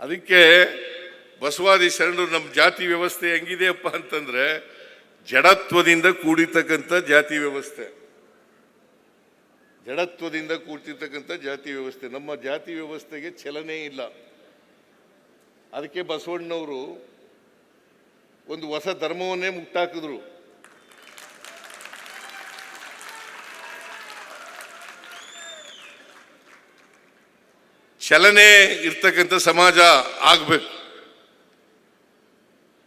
ಅದಕ್ಕೆ ಬಸವಾದಿ ಶರಣರು, ನಮ್ಮ ಜಾತಿ ವ್ಯವಸ್ಥೆ ಹೆಂಗಿದೆಯಪ್ಪ ಅಂತಂದ್ರೆ, ಜಡತ್ವದಿಂದ ಕೂಡಿರ್ತಕ್ಕಂಥ ಜಾತಿ ವ್ಯವಸ್ಥೆ. ಜಡತ್ವದಿಂದ ಕೂಡ್ತಿರ್ತಕ್ಕಂಥ ಜಾತಿ ವ್ಯವಸ್ಥೆ. ನಮ್ಮ ಜಾತಿ ವ್ಯವಸ್ಥೆಗೆ ಚಲನೆ ಇಲ್ಲ. ಅದಕ್ಕೆ ಬಸವಣ್ಣವರು ಒಂದು ಹೊಸ ಧರ್ಮವನ್ನೇ ಮುಟ್ಟಾಕಿದ್ರು. ಚಲನೆ ಇರ್ತಕ್ಕಂಥ ಸಮಾಜ ಆಗ್ಬೇಕು.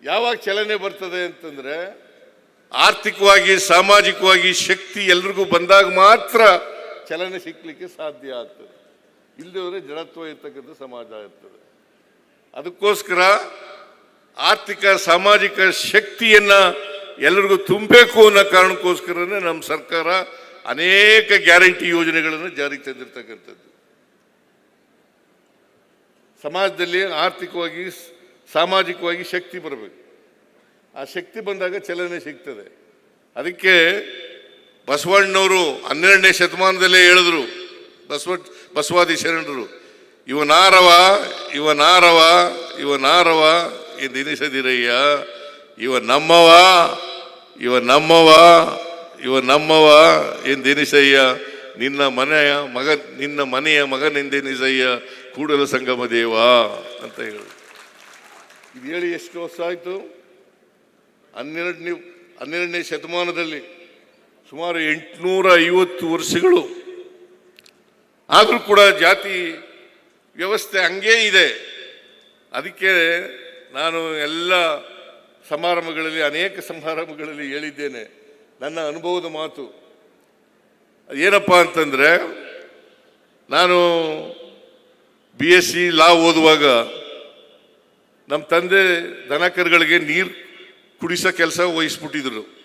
ಯಾವಾಗ ಚಲನೆ ಬರ್ತದೆ ಅಂತಂದ್ರೆ ಆರ್ಥಿಕವಾಗಿ, ಸಾಮಾಜಿಕವಾಗಿ ಶಕ್ತಿ ಎಲ್ರಿಗೂ ಬಂದಾಗ ಮಾತ್ರ ಚಲನೆ ಸಿಕ್ಕಲಿಕ್ಕೆ ಸಾಧ್ಯ ಆಗ್ತದೆ. ಇಲ್ಲದವರೆ ಜಡತ್ವ ಇರ್ತಕ್ಕಂಥ ಸಮಾಜ ಇರ್ತದೆ ಅದಕ್ಕೋಸ್ಕರ ಆರ್ಥಿಕ, ಸಾಮಾಜಿಕ ಶಕ್ತಿಯನ್ನ ಎಲ್ಲರಿಗೂ ತುಂಬಬೇಕು ಅನ್ನೋ ಕಾರಣಕ್ಕೋಸ್ಕರನೇ ನಮ್ಮ ಸರ್ಕಾರ ಅನೇಕ ಗ್ಯಾರಂಟಿ ಯೋಜನೆಗಳನ್ನು ಜಾರಿಗೆ ತಂದಿರ್ತಕ್ಕಂಥದ್ದು. ಸಮಾಜದಲ್ಲಿ ಆರ್ಥಿಕವಾಗಿ, ಸಾಮಾಜಿಕವಾಗಿ ಶಕ್ತಿ ಬರಬೇಕು. ಆ ಶಕ್ತಿ ಬಂದಾಗ ಚಲನೆ ಸಿಗ್ತದೆ. ಅದಕ್ಕೆ ಬಸವಣ್ಣವರು ಹನ್ನೆರಡನೇ ಶತಮಾನದಲ್ಲೇ ಹೇಳಿದ್ರು, ಬಸವ, ಬಸವಾದಿ ಶರಣರು ಇವನಾರವ ಇವನಾರವ ಇವನಾರವ ನಾರವ ಇವ ನಮ್ಮವ ಇವ ನಮ್ಮವ ಇವ ನಮ್ಮವ ಎಂದೆನಿಸಯ್ಯ ನಿನ್ನ ಮನೆಯ ಮಗ, ನಿನ್ನ ಮನೆಯ ಮಗನೆಂದೆನಿಸಯ್ಯ ಕೂಡಲ ಸಂಗಮ ದೇವ ಅಂತ ಹೇಳಿ. ಇದು ಹೇಳಿ ಎಷ್ಟು ವರ್ಷ ಆಯಿತು? ಹನ್ನೆರಡನೇ ಹನ್ನೆರಡನೇ ಶತಮಾನದಲ್ಲಿ ಸುಮಾರು ಎಂಟುನೂರ ಐವತ್ತು ವರ್ಷಗಳು. ಆದರೂ ಕೂಡ ಜಾತಿ ವ್ಯವಸ್ಥೆ ಹಂಗೇ ಇದೆ. ಅದಕ್ಕೆ ನಾನು ಎಲ್ಲ ಸಮಾರಂಭಗಳಲ್ಲಿ, ಅನೇಕ ಸಮಾರಂಭಗಳಲ್ಲಿ ಹೇಳಿದ್ದೇನೆ. ನನ್ನ ಅನುಭವದ ಮಾತು. ಏನಪ್ಪ ಅಂತಂದರೆ ನಾನು ಬಿ ಎಸ್ ಸಿ ಲಾ ಓದುವಾಗ ನಮ್ಮ ತಂದೆ ದನಕರುಗಳಿಗೆ ನೀರು ಕುಡಿಸೋ ಕೆಲಸ ವಹಿಸ್ಬಿಟ್ಟಿದ್ರು.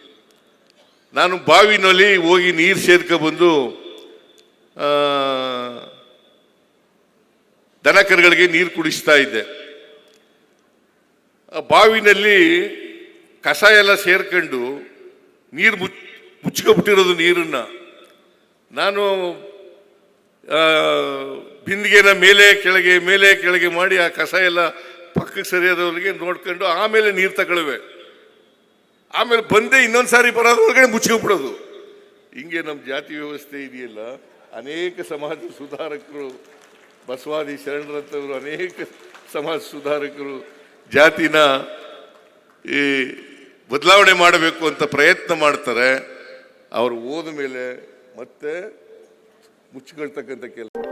ನಾನು ಬಾವಿನಲ್ಲಿ ಹೋಗಿ ನೀರು ಸೇರ್ಕೊಬಂದು ಆ, ದನಕರುಗಳಿಗೆ ನೀರು ಕುಡಿಸ್ತಾ ಇದ್ದೆ. ಬಾವಿನಲ್ಲಿ ಕಸ ಎಲ್ಲ ಸೇರ್ಕೊಂಡು ನೀರು ಮುಚ್ ಮುಚ್ಕೊಬಿಟ್ಟಿರೋದು ನೀರನ್ನ. ನಾನು ಬಿಂದಿಗೆನ ಮೇಲೆ ಕೆಳಗೆ ಮೇಲೆ ಕೆಳಗೆ ಮಾಡಿ ಆ ಕಸ ಎಲ್ಲ ಪಕ್ಕಕ್ಕೆ ಸರಿಯಾದವರಿಗೆ ನೋಡ್ಕೊಂಡು ಆಮೇಲೆ ನೀರು ತಗೊಳ್ಳುವೆ. ಆಮೇಲೆ ಬಂದೇ ಇನ್ನೊಂದು ಸಾರಿ ಬರೋದ್ರೊಳಗಡೆ ಮುಚ್ಚಿಬಿಡೋದು ಹಿಂಗೆ ನಮ್ಮ ಜಾತಿ ವ್ಯವಸ್ಥೆ ಇದೆಯಲ್ಲ, ಅನೇಕ ಸಮಾಜ ಸುಧಾರಕರು, ಬಸವಾದಿ ಶರಣರಂತವರು ಅನೇಕ ಸಮಾಜ ಸುಧಾರಕರು ಜಾತಿನ, ಈ, ಬದಲಾವಣೆ ಮಾಡಬೇಕು ಅಂತ ಪ್ರಯತ್ನ ಮಾಡ್ತಾರೆ. ಅವರು ಹೋದ ಮೇಲೆ ಮತ್ತೆ ಮುಚ್ಚಿಕೊಳ್ತಕ್ಕಂಥ ಕೆಲಸ.